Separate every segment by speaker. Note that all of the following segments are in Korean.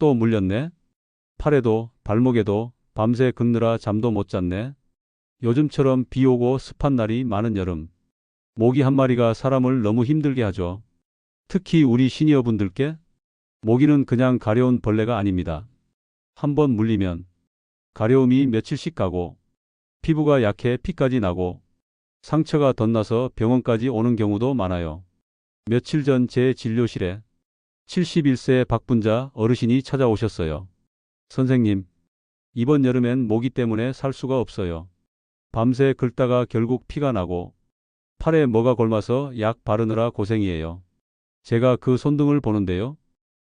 Speaker 1: 또 물렸네. 팔에도 발목에도 밤새 긁느라 잠도 못 잤네. 요즘처럼 비 오고 습한 날이 많은 여름. 모기 한 마리가 사람을 너무 힘들게 하죠. 특히 우리 시니어분들께 모기는 그냥 가려운 벌레가 아닙니다. 한번 물리면 가려움이 며칠씩 가고 피부가 약해 피까지 나고 상처가 덧나서 병원까지 오는 경우도 많아요. 며칠 전 제 진료실에 71세 박분자 어르신이 찾아오셨어요. 선생님, 이번 여름엔 모기 때문에 살 수가 없어요. 밤새 긁다가 결국 피가 나고 팔에 뭐가 골마서 약 바르느라 고생이에요. 제가 그 손등을 보는데요.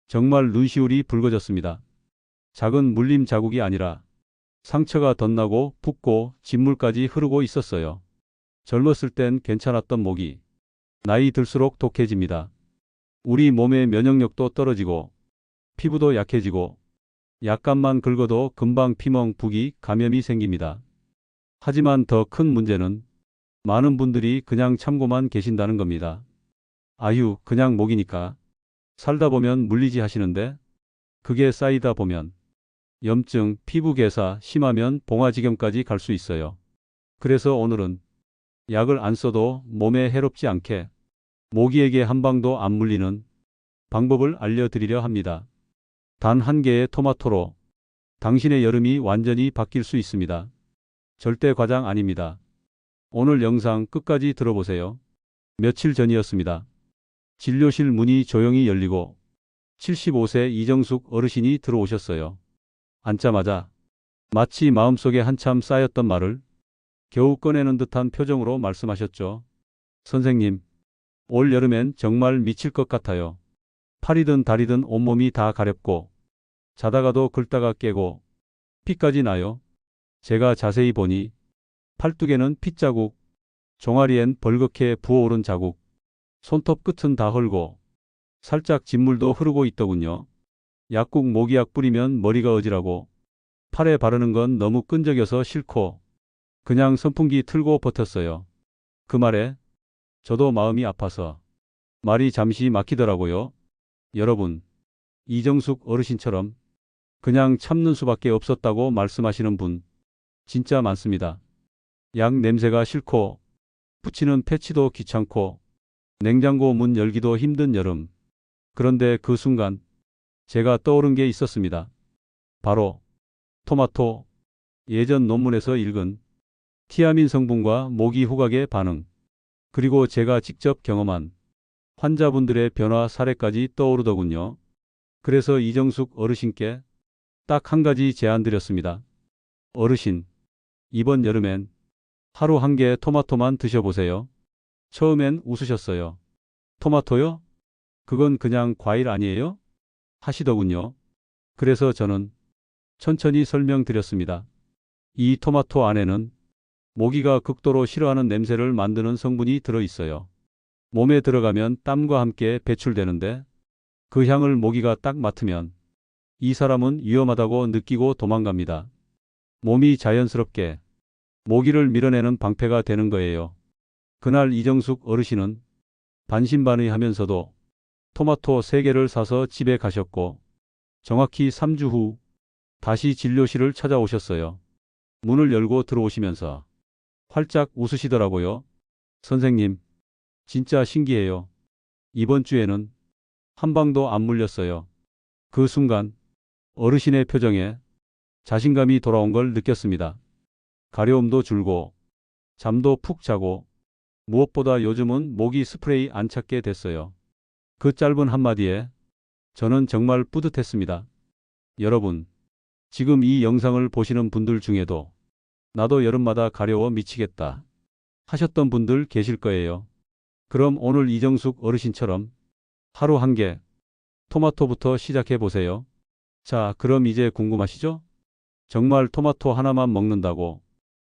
Speaker 1: 정말 눈시울이 붉어졌습니다. 작은 물림 자국이 아니라 상처가 덧나고 붓고 진물까지 흐르고 있었어요. 젊었을 땐 괜찮았던 모기. 나이 들수록 독해집니다. 우리 몸의 면역력도 떨어지고 피부도 약해지고 약간만 긁어도 금방 피멍, 부기, 감염이 생깁니다. 하지만 더 큰 문제는 많은 분들이 그냥 참고만 계신다는 겁니다. 아유, 그냥 목이니까. 살다 보면 물리지 하시는데 그게 쌓이다 보면 염증, 피부 괴사, 심하면 봉화지경까지 갈 수 있어요. 그래서 오늘은 약을 안 써도 몸에 해롭지 않게 모기에게 한 방도 안 물리는 방법을 알려드리려 합니다. 단 한 개의 토마토로 당신의 여름이 완전히 바뀔 수 있습니다. 절대 과장 아닙니다. 오늘 영상 끝까지 들어보세요. 며칠 전이었습니다. 진료실 문이 조용히 열리고 75세 이정숙 어르신이 들어오셨어요. 앉자마자 마치 마음속에 한참 쌓였던 말을 겨우 꺼내는 듯한 표정으로 말씀하셨죠. 선생님, 올 여름엔 정말 미칠 것 같아요. 팔이든 다리든 온몸이 다 가렵고 자다가도 긁다가 깨고 피까지 나요. 제가 자세히 보니 팔뚝에는 핏자국, 종아리엔 벌겋게 부어오른 자국, 손톱 끝은 다 헐고 살짝 진물도 흐르고 있더군요. 약국 모기약 뿌리면 머리가 어지라고 팔에 바르는 건 너무 끈적여서 싫고 그냥 선풍기 틀고 버텼어요. 그 말에 저도 마음이 아파서 말이 잠시 막히더라고요. 여러분, 이정숙 어르신처럼 그냥 참는 수밖에 없었다고 말씀하시는 분 진짜 많습니다. 약 냄새가 싫고 붙이는 패치도 귀찮고 냉장고 문 열기도 힘든 여름. 그런데 그 순간 제가 떠오른 게 있었습니다. 바로 토마토 예전 논문에서 읽은 티아민 성분과 모기 후각의 반응 그리고 제가 직접 경험한 환자분들의 변화 사례까지 떠오르더군요. 그래서 이정숙 어르신께 딱 한 가지 제안 드렸습니다. 어르신, 이번 여름엔 하루 한 개 토마토만 드셔보세요. 처음엔 웃으셨어요. 토마토요? 그건 그냥 과일 아니에요? 하시더군요. 그래서 저는 천천히 설명드렸습니다. 이 토마토 안에는 모기가 극도로 싫어하는 냄새를 만드는 성분이 들어 있어요. 몸에 들어가면 땀과 함께 배출되는데 그 향을 모기가 딱 맡으면 이 사람은 위험하다고 느끼고 도망갑니다. 몸이 자연스럽게 모기를 밀어내는 방패가 되는 거예요. 그날 이정숙 어르신은 반신반의 하면서도 토마토 3개를 사서 집에 가셨고 정확히 3주 후 다시 진료실을 찾아오셨어요. 문을 열고 들어오시면서 활짝 웃으시더라고요. 선생님, 진짜 신기해요. 이번 주에는 한 방도 안 물렸어요. 그 순간 어르신의 표정에 자신감이 돌아온 걸 느꼈습니다. 가려움도 줄고 잠도 푹 자고 무엇보다 요즘은 모기 스프레이 안 찾게 됐어요. 그 짧은 한마디에 저는 정말 뿌듯했습니다. 여러분, 지금 이 영상을 보시는 분들 중에도 나도 여름마다 가려워 미치겠다 하셨던 분들 계실 거예요. 그럼 오늘 이정숙 어르신처럼 하루 한 개 토마토부터 시작해 보세요. 자, 그럼 이제 궁금하시죠? 정말 토마토 하나만 먹는다고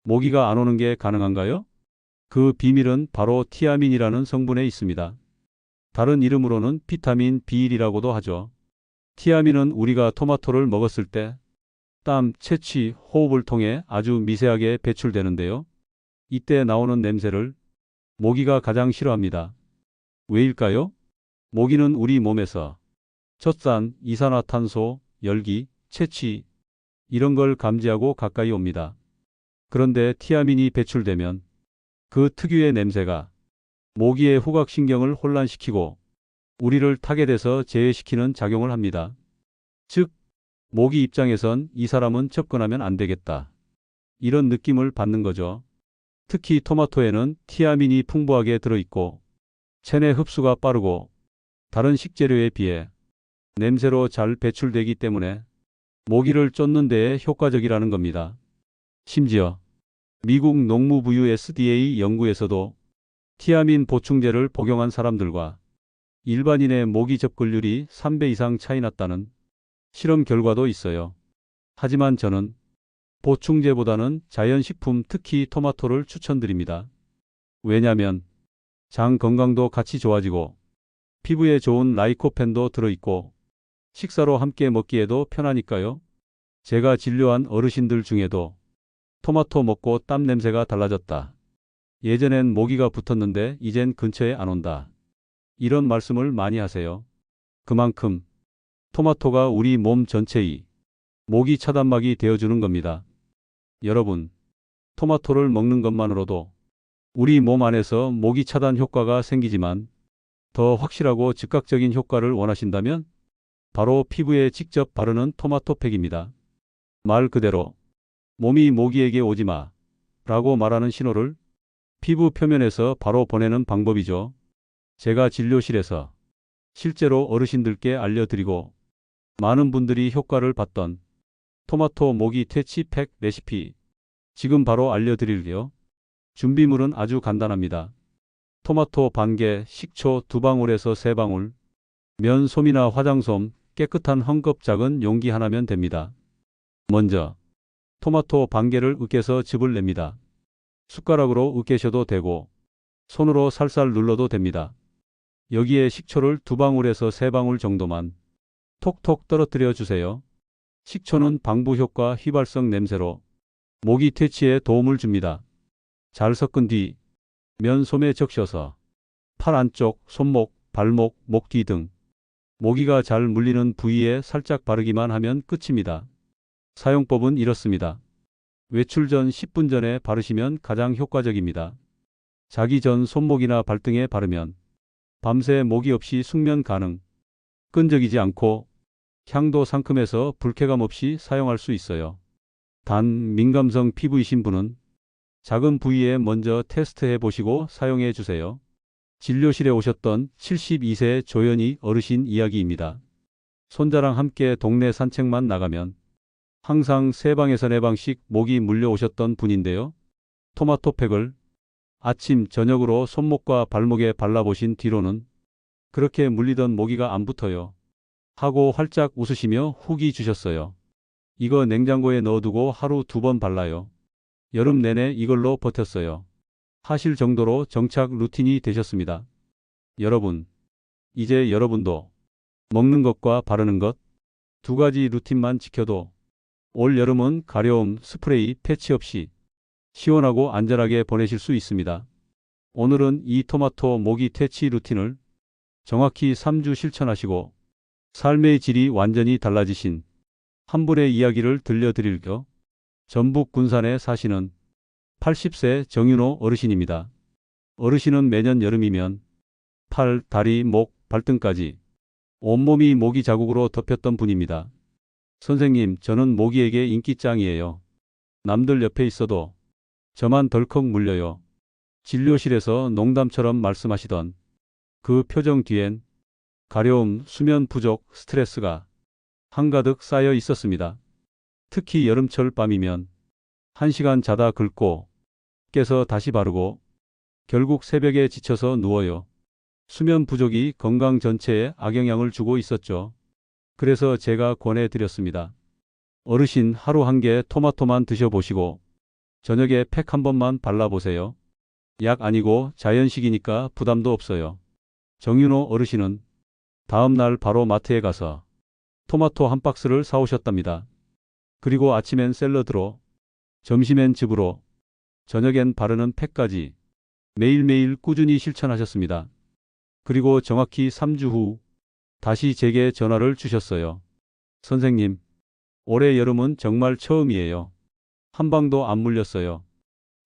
Speaker 1: 모기가 안 오는 게 가능한가요? 그 비밀은 바로 티아민이라는 성분에 있습니다. 다른 이름으로는 비타민 B1이라고도 하죠. 티아민은 우리가 토마토를 먹었을 때 땀, 채취, 호흡을 통해 아주 미세하게 배출되는데요. 이때 나오는 냄새를 모기가 가장 싫어합니다. 왜일까요? 모기는 우리 몸에서 젖산, 이산화탄소, 열기, 채취 이런 걸 감지하고 가까이 옵니다. 그런데 티아민이 배출되면 그 특유의 냄새가 모기의 후각신경을 혼란시키고 우리를 타게 돼서 제외시키는 작용을 합니다. 즉, 모기 입장에선 이 사람은 접근하면 안 되겠다. 이런 느낌을 받는 거죠. 특히 토마토에는 티아민이 풍부하게 들어있고 체내 흡수가 빠르고 다른 식재료에 비해 냄새로 잘 배출되기 때문에 모기를 쫓는 데에 효과적이라는 겁니다. 심지어 미국 농무부유 SDA 연구에서도 티아민 보충제를 복용한 사람들과 일반인의 모기 접근율이 3배 이상 차이 났다는 실험 결과도 있어요. 하지만 저는 보충제보다는 자연식품 특히 토마토를 추천드립니다. 왜냐면 장 건강도 같이 좋아지고 피부에 좋은 라이코펜도 들어있고 식사로 함께 먹기에도 편하니까요. 제가 진료한 어르신들 중에도 토마토 먹고 땀 냄새가 달라졌다. 예전엔 모기가 붙었는데 이젠 근처에 안 온다. 이런 말씀을 많이 하세요. 그만큼 토마토가 우리 몸 전체의 모기 차단막이 되어주는 겁니다. 여러분, 토마토를 먹는 것만으로도 우리 몸 안에서 모기 차단 효과가 생기지만 더 확실하고 즉각적인 효과를 원하신다면 바로 피부에 직접 바르는 토마토 팩입니다. 말 그대로 몸이 모기에게 오지 마 라고 말하는 신호를 피부 표면에서 바로 보내는 방법이죠. 제가 진료실에서 실제로 어르신들께 알려드리고 많은 분들이 효과를 봤던 토마토 모기 퇴치 팩 레시피 지금 바로 알려드릴게요. 준비물은 아주 간단합니다. 토마토 반 개, 식초 두 방울에서 세 방울, 면 솜이나 화장솜, 깨끗한 헝겊 작은 용기 하나면 됩니다. 먼저 토마토 반 개를 으깨서 즙을 냅니다. 숟가락으로 으깨셔도 되고 손으로 살살 눌러도 됩니다. 여기에 식초를 두 방울에서 세 방울 정도만 톡톡 떨어뜨려 주세요. 식초는 방부 효과 휘발성 냄새로 모기 퇴치에 도움을 줍니다. 잘 섞은 뒤 면솜에 적셔서 팔 안쪽, 손목, 발목, 목 뒤 등 모기가 잘 물리는 부위에 살짝 바르기만 하면 끝입니다. 사용법은 이렇습니다. 외출 전 10분 전에 바르시면 가장 효과적입니다. 자기 전 손목이나 발등에 바르면 밤새 모기 없이 숙면 가능. 끈적이지 않고 향도 상큼해서 불쾌감 없이 사용할 수 있어요. 단 민감성 피부이신 분은 작은 부위에 먼저 테스트해 보시고 사용해 주세요. 진료실에 오셨던 72세 조연희 어르신 이야기입니다. 손자랑 함께 동네 산책만 나가면 항상 세 방에서 네 방씩 모기 물려오셨던 분인데요. 토마토 팩을 아침, 저녁으로 손목과 발목에 발라보신 뒤로는 그렇게 물리던 모기가 안 붙어요. 하고 활짝 웃으시며 후기 주셨어요. 이거 냉장고에 넣어두고 하루 두 번 발라요. 여름 내내 이걸로 버텼어요. 하실 정도로 정착 루틴이 되셨습니다. 여러분, 이제 여러분도 먹는 것과 바르는 것 두 가지 루틴만 지켜도 올 여름은 가려움, 스프레이, 패치 없이 시원하고 안전하게 보내실 수 있습니다. 오늘은 이 토마토 모기 퇴치 루틴을 정확히 3주 실천하시고 삶의 질이 완전히 달라지신 한 분의 이야기를 들려드릴 겸 전북 군산에 사시는 80세 정윤호 어르신입니다. 어르신은 매년 여름이면 팔, 다리, 목, 발등까지 온몸이 모기 자국으로 덮였던 분입니다. 선생님, 저는 모기에게 인기 짱이에요. 남들 옆에 있어도 저만 덜컥 물려요. 진료실에서 농담처럼 말씀하시던 그 표정 뒤엔 가려움, 수면 부족, 스트레스가 한가득 쌓여 있었습니다. 특히 여름철 밤이면 한 시간 자다 긁고 깨서 다시 바르고 결국 새벽에 지쳐서 누워요. 수면 부족이 건강 전체에 악영향을 주고 있었죠. 그래서 제가 권해드렸습니다. 어르신 하루 한 개 토마토만 드셔보시고 저녁에 팩 한 번만 발라보세요. 약 아니고 자연식이니까 부담도 없어요. 정윤호 어르신은 다음 날 바로 마트에 가서 토마토 한 박스를 사오셨답니다. 그리고 아침엔 샐러드로, 점심엔 즙으로, 저녁엔 바르는 팩까지 매일매일 꾸준히 실천하셨습니다. 그리고 정확히 3주 후 다시 제게 전화를 주셨어요. 선생님, 올해 여름은 정말 처음이에요. 한 방도 안 물렸어요.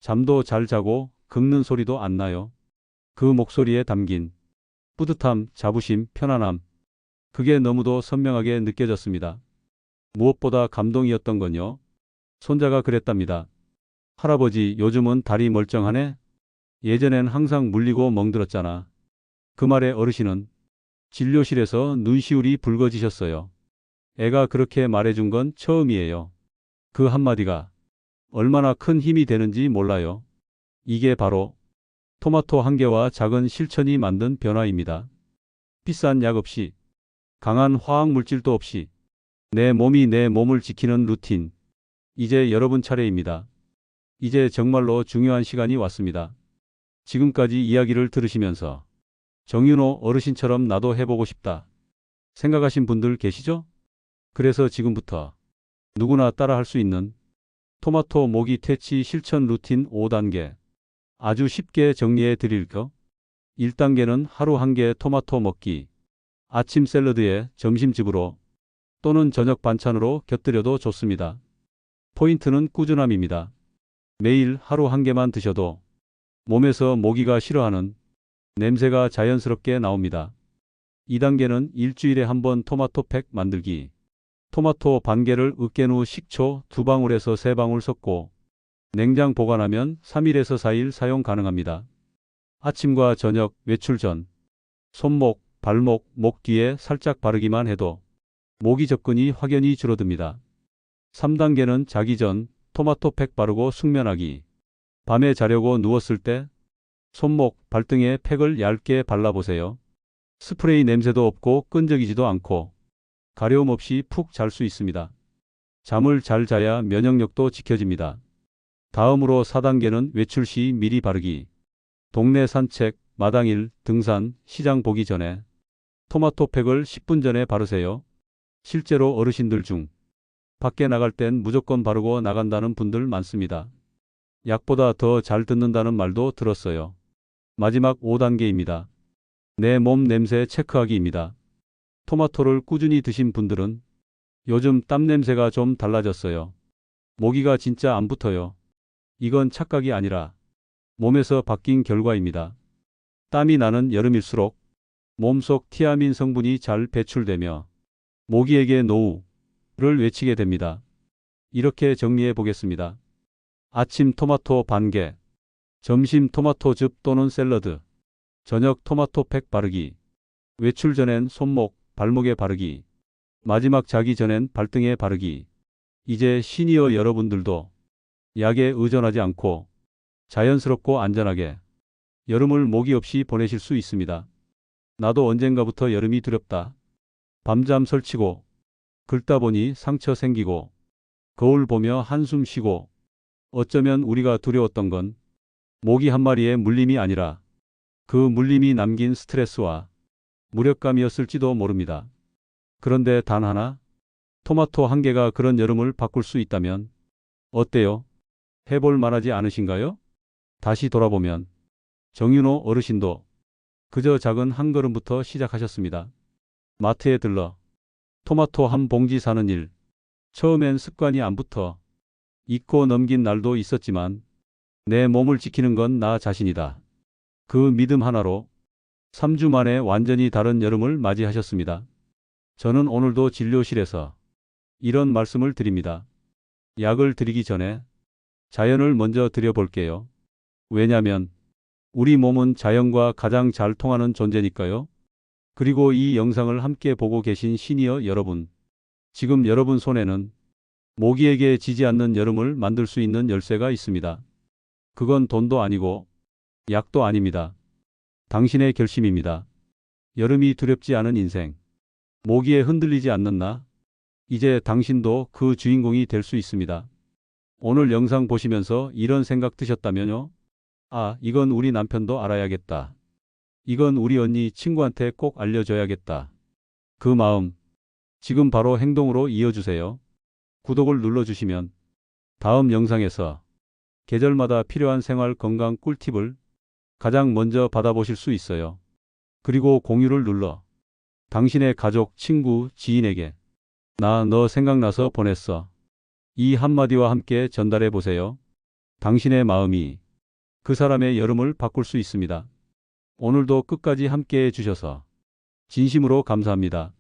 Speaker 1: 잠도 잘 자고 긁는 소리도 안 나요. 그 목소리에 담긴 뿌듯함, 자부심, 편안함. 그게 너무도 선명하게 느껴졌습니다. 무엇보다 감동이었던 건요. 손자가 그랬답니다. 할아버지, 요즘은 다리 멀쩡하네? 예전엔 항상 물리고 멍들었잖아. 그 말에 어르신은 진료실에서 눈시울이 붉어지셨어요. 애가 그렇게 말해준 건 처음이에요. 그 한마디가 얼마나 큰 힘이 되는지 몰라요. 이게 바로 토마토 한 개와 작은 실천이 만든 변화입니다. 비싼 약 없이, 강한 화학 물질도 없이, 내 몸이 내 몸을 지키는 루틴. 이제 여러분 차례입니다. 이제 정말로 중요한 시간이 왔습니다. 지금까지 이야기를 들으시면서 정윤호 어르신처럼 나도 해보고 싶다. 생각하신 분들 계시죠? 그래서 지금부터 누구나 따라 할 수 있는 토마토 모기 퇴치 실천 루틴 5단계. 아주 쉽게 정리해 드릴까? 1단계는 하루 한 개 토마토 먹기. 아침 샐러드에 점심집으로 또는 저녁 반찬으로 곁들여도 좋습니다. 포인트는 꾸준함입니다. 매일 하루 한 개만 드셔도 몸에서 모기가 싫어하는 냄새가 자연스럽게 나옵니다. 2단계는 일주일에 한 번 토마토 팩 만들기. 토마토 반 개를 으깬 후 식초 두 방울에서 세 방울 섞고 냉장 보관하면 3일에서 4일 사용 가능합니다. 아침과 저녁 외출 전 손목, 발목, 목 뒤에 살짝 바르기만 해도 모기 접근이 확연히 줄어듭니다. 3단계는 자기 전 토마토 팩 바르고 숙면하기. 밤에 자려고 누웠을 때 손목, 발등에 팩을 얇게 발라보세요. 스프레이 냄새도 없고 끈적이지도 않고 가려움 없이 푹 잘 수 있습니다. 잠을 잘 자야 면역력도 지켜집니다. 다음으로 4단계는 외출 시 미리 바르기. 동네 산책, 마당일, 등산, 시장 보기 전에 토마토 팩을 10분 전에 바르세요. 실제로 어르신들 중 밖에 나갈 땐 무조건 바르고 나간다는 분들 많습니다. 약보다 더 잘 듣는다는 말도 들었어요. 마지막 5단계입니다. 내 몸 냄새 체크하기입니다. 토마토를 꾸준히 드신 분들은 요즘 땀 냄새가 좀 달라졌어요. 모기가 진짜 안 붙어요. 이건 착각이 아니라 몸에서 바뀐 결과입니다. 땀이 나는 여름일수록 몸속 티아민 성분이 잘 배출되며 모기에게 노우를 외치게 됩니다. 이렇게 정리해 보겠습니다. 아침 토마토 반개, 점심 토마토 즙 또는 샐러드, 저녁 토마토 팩 바르기, 외출 전엔 손목, 발목에 바르기, 마지막 자기 전엔 발등에 바르기. 이제 시니어 여러분들도 약에 의존하지 않고 자연스럽고 안전하게 여름을 모기 없이 보내실 수 있습니다. 나도 언젠가부터 여름이 두렵다. 밤잠 설치고 긁다 보니 상처 생기고 거울 보며 한숨 쉬고 어쩌면 우리가 두려웠던 건 모기 한 마리의 물림이 아니라 그 물림이 남긴 스트레스와 무력감이었을지도 모릅니다. 그런데 단 하나 토마토 한 개가 그런 여름을 바꿀 수 있다면 어때요? 해볼 만하지 않으신가요? 다시 돌아보면 정윤호 어르신도 그저 작은 한 걸음부터 시작하셨습니다. 마트에 들러 토마토 한 봉지 사는 일. 처음엔 습관이 안 붙어 잊고 넘긴 날도 있었지만 내 몸을 지키는 건 나 자신이다. 그 믿음 하나로 3주 만에 완전히 다른 여름을 맞이하셨습니다. 저는 오늘도 진료실에서 이런 말씀을 드립니다. 약을 드리기 전에 자연을 먼저 드려볼게요. 왜냐면 우리 몸은 자연과 가장 잘 통하는 존재니까요. 그리고 이 영상을 함께 보고 계신 시니어 여러분. 지금 여러분 손에는 모기에게 지지 않는 여름을 만들 수 있는 열쇠가 있습니다. 그건 돈도 아니고 약도 아닙니다. 당신의 결심입니다. 여름이 두렵지 않은 인생. 모기에 흔들리지 않는 나. 이제 당신도 그 주인공이 될 수 있습니다. 오늘 영상 보시면서 이런 생각 드셨다면요? 아, 이건 우리 남편도 알아야겠다. 이건 우리 언니 친구한테 꼭 알려줘야겠다. 그 마음, 지금 바로 행동으로 이어주세요. 구독을 눌러주시면 다음 영상에서 계절마다 필요한 생활 건강 꿀팁을 가장 먼저 받아보실 수 있어요. 그리고 공유를 눌러 당신의 가족, 친구, 지인에게 나 너 생각나서 보냈어. 이 한마디와 함께 전달해 보세요. 당신의 마음이 그 사람의 여름을 바꿀 수 있습니다. 오늘도 끝까지 함께 해 주셔서 진심으로 감사합니다.